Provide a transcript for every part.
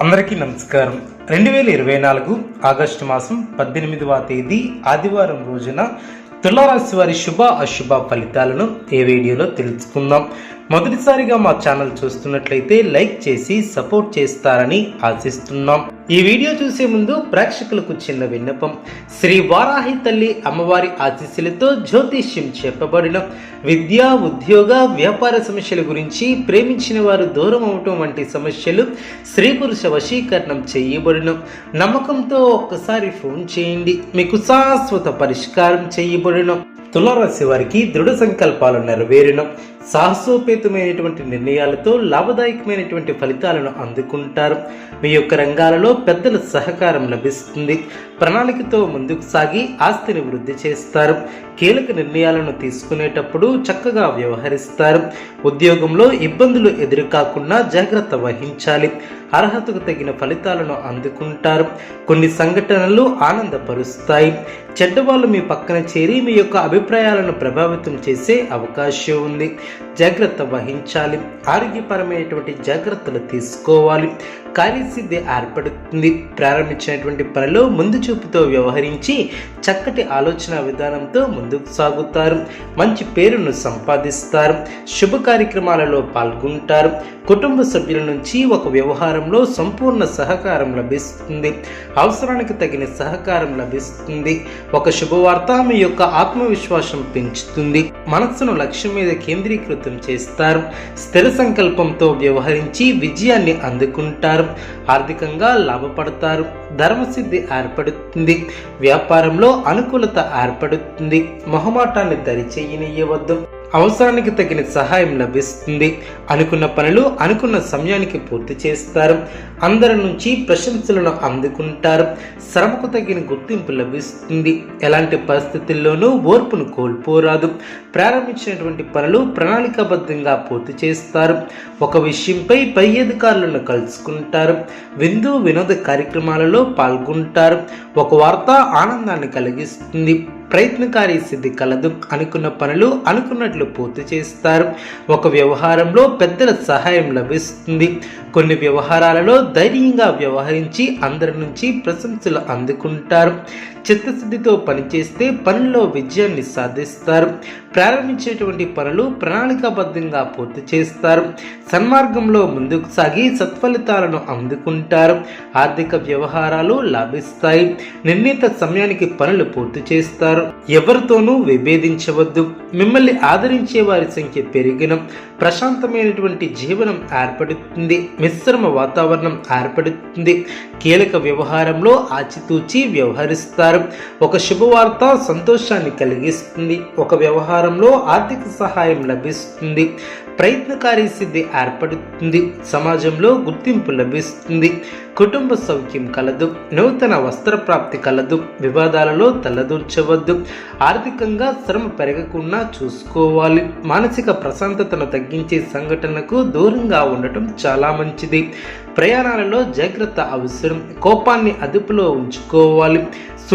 అందరికీ నమస్కారం. రెండు వేల ఇరవై నాలుగు ఆగస్టు మాసం పద్దెనిమిదవ తేదీ ఆదివారం రోజున తులారాశి వారి శుభ అశుభ ఫలితాలను ఏ వీడియోలో తెలుసుకుందాం. మొదటిసారిగా మా ఛానల్ చూస్తున్నట్లయితే లైక్ చేసి సపోర్ట్ చేస్తారని ఆశిస్తున్నాం. ఈ వీడియో చూసే ముందు ప్రేక్షకులకు చిన్న విన్నపం. శ్రీ వారాహి తల్లి అమ్మవారి ఆశీస్సులతో జ్యోతిష్యం చెప్పబడిన విద్య ఉద్యోగ వ్యాపార సమస్యల గురించి ప్రేమించిన వారు దూరం అవటం వంటి సమస్యలు స్త్రీ పురుష వశీకరణం చేయబడిన నమ్మకంతో ఒక్కసారి ఫోన్ చేయండి. మీకు శాశ్వత పరిష్కారం చేయబడిన తులారాశి వారికి దృఢ సంకల్పాలు నెరవేరిన సాహసోపేతమైనటువంటి నిర్ణయాలతో లాభదాయకమైనటువంటి ఫలితాలను అందుకుంటారు. మీ యొక్క రంగాలలో పెద్దల సహకారం లభిస్తుంది. ప్రణాళికతో ముందుకు సాగి ఆస్తిని వృద్ధి చేస్తారు. కీలక నిర్ణయాలను తీసుకునేటప్పుడు చక్కగా వ్యవహరిస్తారు. ఉద్యోగంలో ఇబ్బందులు ఎదురుకాకుండా జాగ్రత్త వహించాలి. అర్హతకు తగిన ఫలితాలను అందుకుంటారు. కొన్ని సంఘటనలు ఆనందపరుస్తాయి. చెడ్డవాళ్ళు మీ పక్కన చేరి మీ యొక్క అభిప్రాయాలను ప్రభావితం చేసే అవకాశం ఉంది. జాగ్రత్త వహించాలి. ఆరోగ్యపరమైనటువంటి జాగ్రత్తలు తీసుకోవాలి. కార్యసిద్ధి ఏర్పడుతుంది. ప్రారంభించినటువంటి పనిలో ముందు చూపుతో వ్యవహరించి చక్కటి ఆలోచన విధానంతో ముందుకు సాగుతారు. మంచి పేరును సంపాదిస్తారు. శుభ కార్యక్రమాలలో పాల్గొంటారు. కుటుంబ సభ్యుల నుంచి ఒక వ్యవహారంలో సంపూర్ణ సహకారం లభిస్తుంది. అవసరానికి తగిన సహకారం లభిస్తుంది. ఒక శుభవార్త మీ యొక్క ఆత్మవిశ్వాసం పెంచుతుంది. మనస్సును లక్ష్యం మీద కేంద్రీకృతం చేస్తారు. స్థిర సంకల్పంతో వ్యవహరించి విజయాన్ని అందుకుంటారు. ఆర్థికంగా లాభపడతారు. ధర్మసిద్ధి ఏర్పడుతుంది. వ్యాపారంలో అనుకూలత ఏర్పడుతుంది. మొహమాటాన్ని దరిచేయనియవద్దు అవసరానికి తగిన సహాయం లభిస్తుంది. అనుకున్న పనులు అనుకున్న సమయానికి పూర్తి చేస్తారు. అందరి నుంచి ప్రశంసలను అందుకుంటారు. శ్రమకు తగిన గుర్తింపు లభిస్తుంది. ఎలాంటి పరిస్థితుల్లోనూ ఓర్పును కోల్పోరాదు. ప్రారంభించినటువంటి పనులు ప్రణాళికాబద్ధంగా పూర్తి చేస్తారు. ఒక విషయంపై పై అధికారులను కలుసుకుంటారు. విందు వినోద కార్యక్రమాలలో పాల్గొంటారు. ఒక వార్త ఆనందాన్ని కలిగిస్తుంది. ప్రయత్నకారి సిద్ధి కలదు. అనుకున్న పనులు అనుకున్నట్లు పూర్తి చేస్తారు. ఒక వ్యవహారంలో పెద్దల సహాయం లభిస్తుంది. కొన్ని వ్యవహారాలలో ధైర్యంగా వ్యవహరించి అందరి నుంచి ప్రశంసలు అందుకుంటారు. చిత్తశుద్ధితో పనిచేస్తే పనుల్లో విజయాన్ని సాధిస్తారు. ప్రారంభించేటువంటి పనులు ప్రణాళికాబద్ధంగా పూర్తి చేస్తారు. సన్మార్గంలో ముందుకు సాగి సత్ఫలితాలను అందుకుంటారు. ఆర్థిక వ్యవహారాలు లాభిస్తాయి. నిర్ణీత సమయానికి పనులు పూర్తి చేస్తారు. ఎవరితోనూ విభేదించవద్దు. మిమ్మల్ని ఆదరించే వారి సంఖ్య పెరిగిన. ప్రశాంతమైనటువంటి జీవనం ఏర్పడుతుంది. మిశ్రమ వాతావరణం ఏర్పడుతుంది. కీలక వ్యవహారంలో ఆచితూచి వ్యవహరిస్తారు. ఒక శుభవార్త సంతోషాన్ని కలిగిస్తుంది. ఒక వ్యవహారంలో ఆర్థిక సహాయం లభిస్తుంది. ప్రయత్నకారి సిద్ధి ఏర్పడుతుంది. సమాజంలో గుర్తింపు లభిస్తుంది. కుటుంబ సౌఖ్యం కలదు. నూతన వస్త్ర ప్రాప్తి కలదు. వివాదాలలో తలదూర్చవద్దు. ఆర్థికంగా శ్రమ పెరగకుండా చూసుకోవాలి. మానసిక ప్రశాంతతను తగ్గించే సంఘటనకు దూరంగా ఉండటం చాలా మంచిది. ప్రయాణాలలో జాగ్రత్త అవసరం. కోపాన్ని అదుపులో ఉంచుకోవాలి.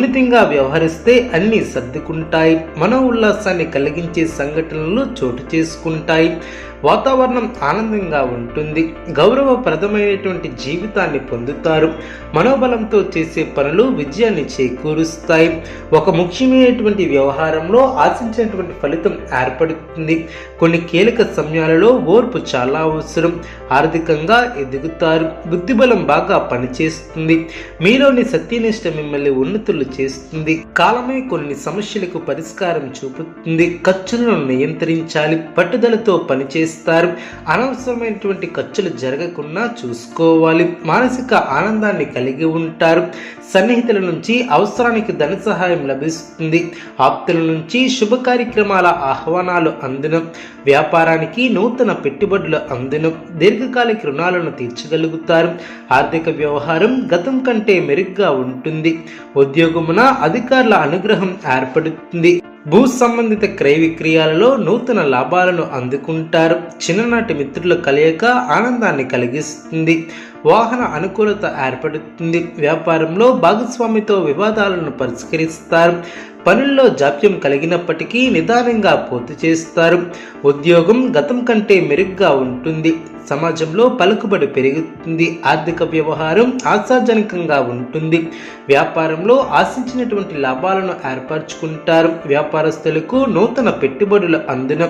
సున్నితంగా వ్యవహరిస్తే అన్నీ సర్దుకుంటాయి. మనో ఉల్లాసాన్ని కలిగించే సంఘటనలు చోటు చేసుకుంటాయి. వాతావరణం ఆనందంగా ఉంటుంది. గౌరవప్రదమైనటువంటి జీవితాన్ని పొందుతారు. మనోబలంతో చేసే పనులు విజయాన్ని చేకూరుస్తాయి. ఒక ముఖ్యమైనటువంటి వ్యవహారంలో ఆశించినటువంటి ఫలితం ఏర్పడుతుంది. కొన్ని కీలక సమయాలలో ఓర్పు చాలా అవసరం. ఆర్థికంగా ఎదుగుతారు. బుద్ధిబలం బాగా పనిచేస్తుంది. మీలోని సత్యనిష్ట మిమ్మల్ని ఉన్నతులు చేస్తుంది. కాలమే కొన్ని సమస్యలకు పరిష్కారం చూపుతుంది. ఖర్చులను నియంత్రించాలి. పట్టుదలతో పనిచేస్తుంది పనిచేస్తారు అనవసరమైనటువంటి ఖర్చులు జరగకుండా చూసుకోవాలి. మానసిక ఆనందాన్ని కలిగి ఉంటారు. సన్నిహితుల నుంచి అవసరానికి ధన సహాయం లభిస్తుంది. ఆప్తుల నుంచి శుభ కార్యక్రమాల ఆహ్వానాలు అందిన. వ్యాపారానికి నూతన పెట్టుబడులు అందిన. దీర్ఘకాలిక రుణాలను తీర్చగలుగుతారు. ఆర్థిక వ్యవహారం గతం కంటే మెరుగ్గా ఉంటుంది. ఉద్యోగమున అధికారుల అనుగ్రహం ఏర్పడుతుంది. భూ సంబంధిత క్రయ విక్రయాలలో నూతన లాభాలను అందుకుంటారు. చిన్ననాటి మిత్రుల కలయిక ఆనందాన్ని కలిగిస్తుంది. వాహన అనుకూలత ఏర్పడుతుంది. వ్యాపారంలో భాగస్వామితో వివాదాలను పరిష్కరిస్తారు. పనుల్లో జాప్యం కలిగినప్పటికీ నిదానంగా పూర్తి చేస్తారు. ఉద్యోగం గతం కంటే మెరుగ్గా ఉంటుంది. సమాజంలో పలుకుబడి పెరుగుతుంది. ఆర్థిక వ్యవహారం ఆశాజనకంగా ఉంటుంది. వ్యాపారంలో ఆశించినటువంటి లాభాలను ఏర్పరచుకుంటారు. వ్యాపారస్తులకు నూతన పెట్టుబడులు అందున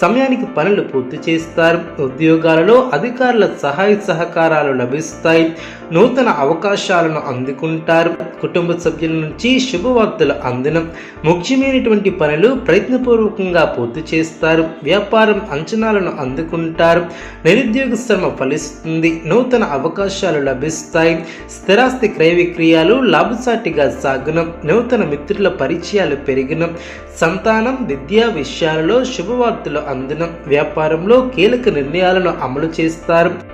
సమయానికి పనులు పూర్తి చేస్తారు. ఉద్యోగాలలో అధికారుల సహాయ సహకారాలు లభిస్తాయి. నూతన అవకాశాలను అందుకుంటారు. కుటుంబ సభ్యుల నుంచి శుభవార్తలు అందిన ముఖ్యమైనటువంటి పనులు ప్రయత్నపూర్వకంగా పూర్తి చేస్తారు. వ్యాపారం అంచనాలను అందుకుంటారు. నిరుద్యోగ శ్రమ ఫలిస్తుంది. నూతన అవకాశాలు లభిస్తాయి. స్థిరాస్తి క్రయ విక్రయాలు లాభసాటిగా సాగున. నూతన మిత్రుల పరిచయాలు పెరిగిన. సంతానం విద్యా విషయాలలో శుభవార్తలు అందిన. వ్యాపారంలో కీలక నిర్ణయాలను అమలు చేస్తారు.